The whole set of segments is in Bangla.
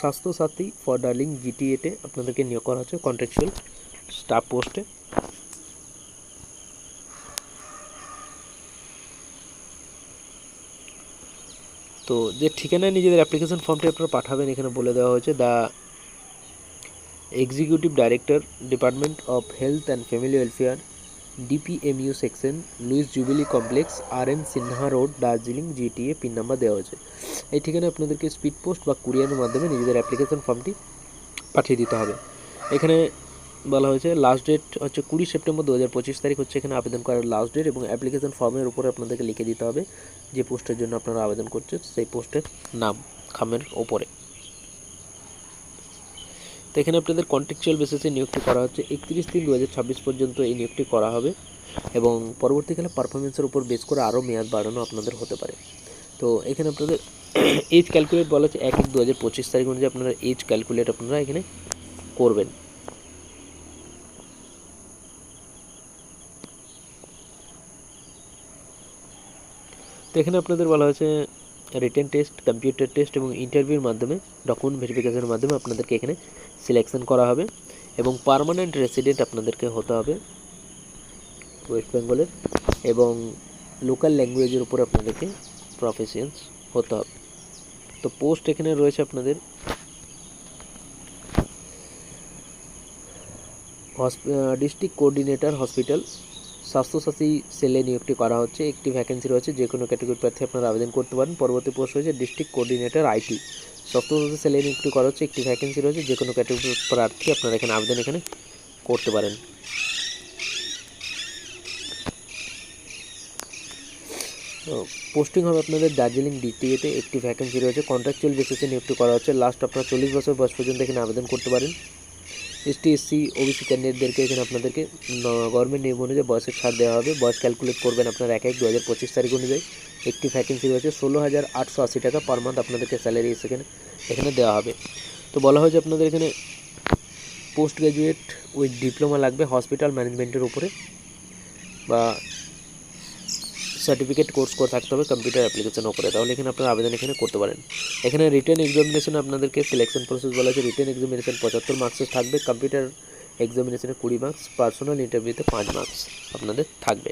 স্বাস্থ্যসাথী ফর ডার্লিং জিটিএতে আপনাদেরকে নিয়োগ করা হচ্ছে কন্ট্রাকচুয়াল স্টাফ পোস্টে তো যে ঠিকানায় নিজেদের অ্যাপ্লিকেশন ফর্মটি আপনারা পাঠাবেন, এখানে বলে দেওয়া হয়েছে the executive director department of health and family welfare DPMU section, Lewis Jubilee complex, R N Sinha road, Darjeeling, GTA pin number দেওয়া হয়েছে। এই ঠিকানায় আপনাদেরকে স্পিড পোস্ট বা কুরিয়ারের মাধ্যমে নিজেদের অ্যাপ্লিকেশন ফর্মটি পাঠিয়ে দিতে হবে। এখানে বলা হয়েছে লাস্ট ডেট হচ্ছে কুড়ি সেপ্টেম্বর দু হাজার পঁচিশ তারিখ হচ্ছে এখানে আবেদন করার লাস্ট ডেট এবং অ্যাপ্লিকেশন ফর্মের উপরে আপনাদেরকে লিখে দিতে হবে যে পোস্টের জন্য আপনারা আবেদন করছেন, সেই পোস্টের নাম, খামের ওপরে তো এখানে আপনাদের কন্ট্রাকচুয়াল বেসিসে নিয়োগটি করা হচ্ছে। একত্রিশ তিন দু পর্যন্ত এই নিয়োগটি করা হবে এবং পরবর্তীকালে পারফরমেন্সের উপর বেস করে আরও মেয়াদ বাড়ানো আপনাদের হতে পারে। তো এখানে আপনাদের এজ ক্যালকুলেট বলা হচ্ছে এক এক দু হাজার পঁচিশ তারিখ অনুযায়ী আপনারা এজ ক্যালকুলেট আপনারা এখানে করবেন। তো এখানে আপনাদের বলা হয়েছে রিটেন টেস্ট কম্পিউটার টেস্ট এবং ইন্টারভিউর মাধ্যমে ডকুমেন্ট ভেরিফিকেশনের মাধ্যমে আপনাদেরকে এখানে সিলেকশন করা হবে এবং পার্মানেন্ট রেসিডেন্ট আপনাদেরকে হতে হবে ওয়েস্ট বেঙ্গলের এবং লোকাল ল্যাঙ্গুয়েজের উপর আপনাদেরকে প্রফেশনস হতে হবে। তো পোস্ট এখানে রয়েছে আপনাদের। ডিস্ট্রিক্ট কোঅর্ডিনেটর হসপিটাল স্বাস্থ্যসাথী সেলে নিয়োগটি করা হচ্ছে। একটি ভ্যাকেন্সি রয়েছে যে কোনো ক্যাটাগরি প্রার্থী আপনারা আবেদন করতে পারেন। পরবর্তী পোস্ট রয়েছে ডিস্ট্রিক্ট কোঅর্ডিনেটর আইটি স্বাস্থ্যসাথী সেলে নিয়োগটি করা হচ্ছে, একটি ভ্যাকেন্সি রয়েছে যে কোনো ক্যাটাগরি প্রার্থী আপনারা এখানে আবেদন এখানে করতে পারেন। পোস্টিং হবে আপনাদের দার্জিলিং ডিটিএতে একটি ভ্যাকেন্সি রয়েছে কন্ট্রাকচুয়াল বেসিসে নিয়োগটি করা হচ্ছে। লাস্ট আপনারা চল্লিশ বছর বয়স পর্যন্ত এখানে আবেদন করতে পারেন। এসটি এসসি ওবিসি ক্যান্ডিডেটদেরকে এখানে আপনাদেরকে গভর্নমেন্ট নিয়ম অনুযায়ী বয়সের ছাড় দেওয়া হবে। বয়স ক্যালকুলেট করবেন আপনার এক এক দু হাজার পঁচিশ তারিখ অনুযায়ী। একটি ভ্যাকেন্সি রয়েছে ষোলো হাজার আটশো আশি টাকা পার মান্থ আপনাদেরকে স্যালারি সেখানে এখানে দেওয়া হবে। তো বলা হয়েছে আপনাদের এখানে পোস্ট গ্র্যাজুয়েট উইথ ডিপ্লোমা লাগবে হসপিটাল ম্যানেজমেন্টের উপরে বা সার্টিফিকেট কোর্স করে থাকতে হবে কম্পিউটার অ্যাপ্লিকেশন উপরে তাহলে এখানে আপনারা আবেদন এখানে করতে পারেন। এখানে রিটার্ন এক্সামিনেশন আপনাদেরকে সিলেকশন প্রসেস বলা আছে রিটার্ন এক্সামিনেশন পঁচাত্তর মার্কসের থাকবে কম্পিউটার এক্সামিনেশনে কুড়ি মার্কস পার্সোনাল ইন্টারভিউতে পাঁচ মার্কস আপনাদের থাকবে।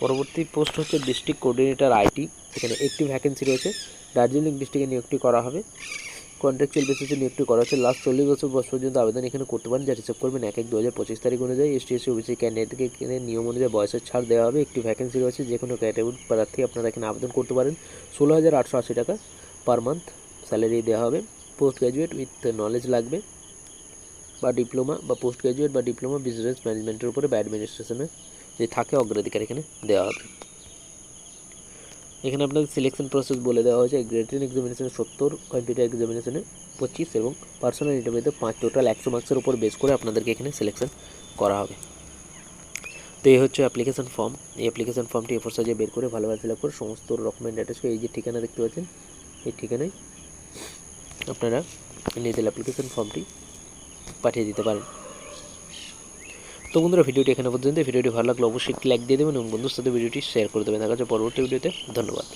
পরবর্তী পোস্ট হচ্ছে ডিস্ট্রিক্ট কোঅর্ডিনেটর আইটি এখানে একটি ভ্যাকেন্সি রয়েছে। দার্জিলিং ডিস্ট্রিক্টে নিয়োগটি করা হবে। কন্ট্রাকচুয়াল বেসিসে নিয়োগটি করা হচ্ছে। লাস্ট চল্লিশ বছর বয়স পর্যন্ত আবেদন এখানে করতে পারেন। যা রিসিভ করবেন এক এক দু হাজার পঁচিশ তারিখ অনুযায়ী এস টি এসি ওবিসি ক্যান্ডিডেটকে এখানে নিয়ম অনুযায়ী বয়সের ছাড় দেওয়া হবে। একটি ভ্যাকেন্সি রয়েছে যে কোনো ক্যাটাগরি প্রার্থী আপনারা এখানে আবেদন করতে পারেন। ষোলো হাজার আটশো আশি টাকা পার মান্থ স্যালারি দেওয়া হবে। পোস্ট গ্র্যাজুয়েট উইথ নলেজ লাগবে। বা ডিপ্লোমা বা পোস্ট গ্র্যাজুয়েট বা ডিপ্লোমা বিজনেস ম্যানেজমেন্টের উপরে বা অ্যাডমিনিস্ট্রেশনে যে থাকে অগ্রাধিকার এখানে দেওয়া হবে। এখানে আপনাদের সিলেকশন প্রসেস বলে দেওয়া হয়েছে। রিটেন এক্সামিনেশনে সত্তর কম্পিউটার এক্সামিনেশনে পঁচিশ এবং পার্সোনাল ইন্টারভিউতে পাঁচ টোটাল একশো মার্কসের উপর বেস করে আপনাদেরকে এখানে সিলেকশন করা হবে। তো এই হচ্ছে অ্যাপ্লিকেশন ফর্ম এই অ্যাপ্লিকেশন ফর্মটি এফোর সাজিয়ে বের করে ভালোভাবে ফিল আপ করে সমস্ত ডকুমেন্ট অ্যাটাচ করে এই যে ঠিকানা দেখতে পাচ্ছেন, এই ঠিকানায় আপনারা নিজের অ্যাপ্লিকেশন ফর্মটি পাঠিয়ে দিতে পারেন। তো বন্ধুরা, ভিডিওটি এখানে পর্যন্ত। ভিডিওটি ভালো লাগলে অবশ্যই লাইক দিয়ে দেবেন এবং বন্ধুর সাথে ভিডিওটি শেয়ার করে দেবেন। দেখা যাচ্ছে পরবর্তী ভিডিওতে। ধন্যবাদ।